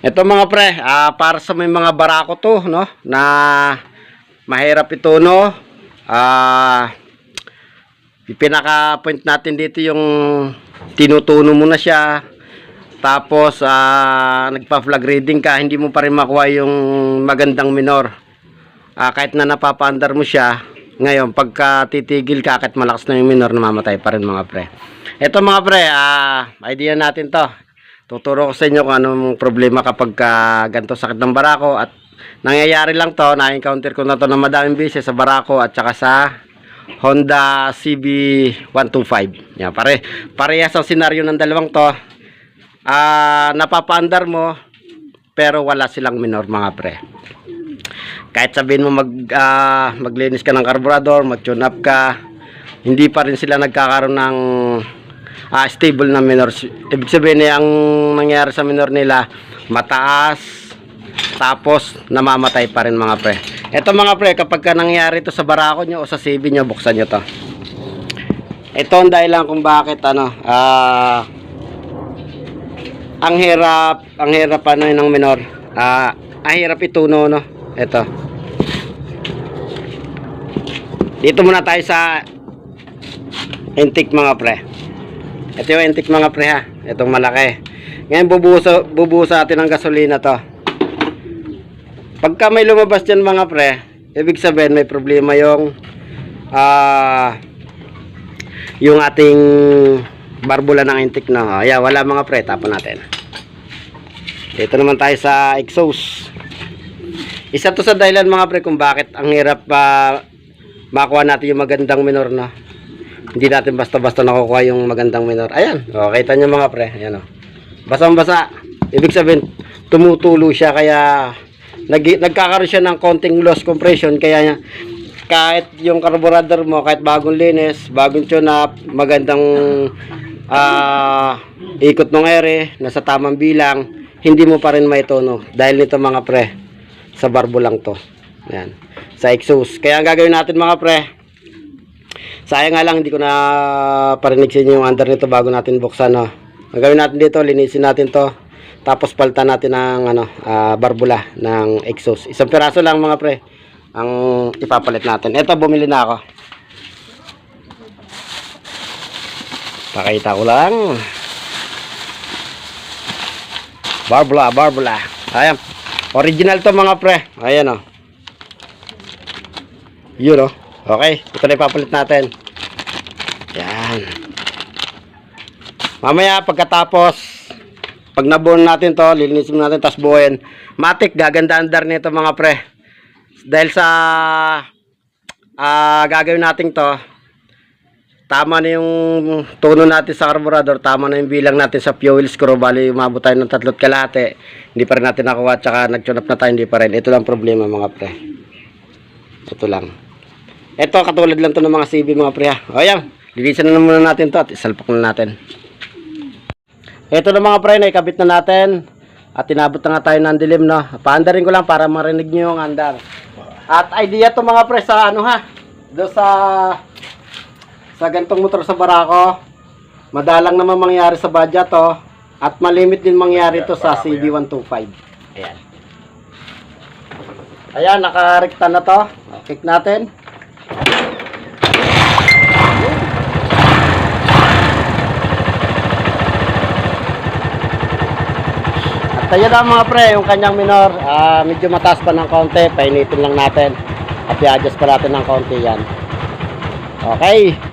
Ito mga pre, ah, para sa may mga barako to, no? Na mahirap ito, no? Ah, pinaka-point natin dito yung tinutuno mo na siya. Tapos, ah, nagpa-flag reading ka, hindi mo pa rin makuha yung magandang minor. Ah, kahit na napapaandar mo siya, ngayon, pagka titigil ka, kahit malakas na yung minor, namamatay pa rin mga pre. Ito mga pre, ah, idea natin to. Tuturo ko sa inyo kung anong problema kapag ka ganito sakit ng barako at nangyayari lang to, na-encounter ko na to na madaming beses sa barako at saka sa Honda CB125. Yan, pare, parehas ang senaryo ng dalawang to. Ah, napapaandar mo pero wala silang minor mga pre. Kahit sabihin mo mag ah, maglinis ka ng carburetor, mag-tune up ka, hindi pa rin sila nagkakaroon ng ah, stable na minor. Ibig sabihin na ang nangyari sa minor nila, mataas, tapos namamatay pa rin mga pre. Ito mga pre, kapag ka nangyari to sa barako nyo o sa CB nyo, buksan nyo to. Ito ang dahilan kung bakit ano, ah, ang hirap, ang hirap ano yun ng minor. Ah, ang hirap ituno no. Ito. Dito muna tayo sa intake mga pre. Ito yung intake mga pre ha. Itong malaki. Ngayon bubuhos, bubuhos natin ng gasolina to. Pagka may lumabas dyan mga pre, ibig sabihin may problema yung ah yung ating barbula ng intake na. Ayan, wala mga pre, tapon natin. Dito naman tayo sa exhaust. Isa to sa dahilan mga pre kung bakit ang hirap pa makuha natin yung magandang minor na. Hindi natin basta-basta nakukuha yung magandang minor. Ayan, o, kita nyo mga pre. Ayan o. Basang-basa. Ibig sabihin, tumutulo siya kaya nag nagkakaroon siya ng konting loss compression kaya kahit yung carburetor mo kahit bagong linis, bagong tune up, magandang ah ikot ng ere, nasa tamang bilang, hindi mo pa rin maitono dahil nito mga pre sa barbo lang to. Yan. Sa exhaust. Kaya ang gagawin natin mga pre, sayang nga lang hindi ko na parinig sa inyo yung under nito bago natin buksan. No? Ang natin dito, linisin natin to. Tapos palitan natin ng ano, ah, barbula ng exhaust. Isang piraso lang mga pre ang ipapalit natin. Ito bumili na ako. Pakita ko lang. Barbula, barbula. Ayan. Original to mga pre. Ayan o. Oh. Yun o. Oh. Okay. Ito na ipapalit natin. Yan. Mamaya pagkatapos, pag nabuon natin to, lilinisin natin, tas buuin. Matik, gaganda andar nito mga pre. Dahil sa ah gagawin natin to, tama na yung tono natin sa carburetor, tama na yung bilang natin sa fuel screw, bali umabot tayo ng tatlot kalate, hindi pa rin natin nakuha, tsaka nag-tune up na tayo, hindi pa rin. Ito lang problema mga pre. Ito lang. Ito, katulad lang to ng mga CB mga pre ha. O yan, lilisan na muna natin to at isalpak na natin. Ito na mga pre, naikabit na natin. At tinabot na nga tayo ng dilim, no? Paandarin ko lang para marinig nyo yung andar. At idea to mga pre sa ano ha? Do sa sa gantong motor sa barako. Madalang naman mangyari sa budget to. At malimit din mangyari to sa CB125. Ayan. Ayan, nakarekta na to. Kick natin. At ayun na mga pre, yung kanyang minor, ah, medyo mataas pa ng konti, painitin lang natin. At i-adjust pa natin ng konti yan. Okay.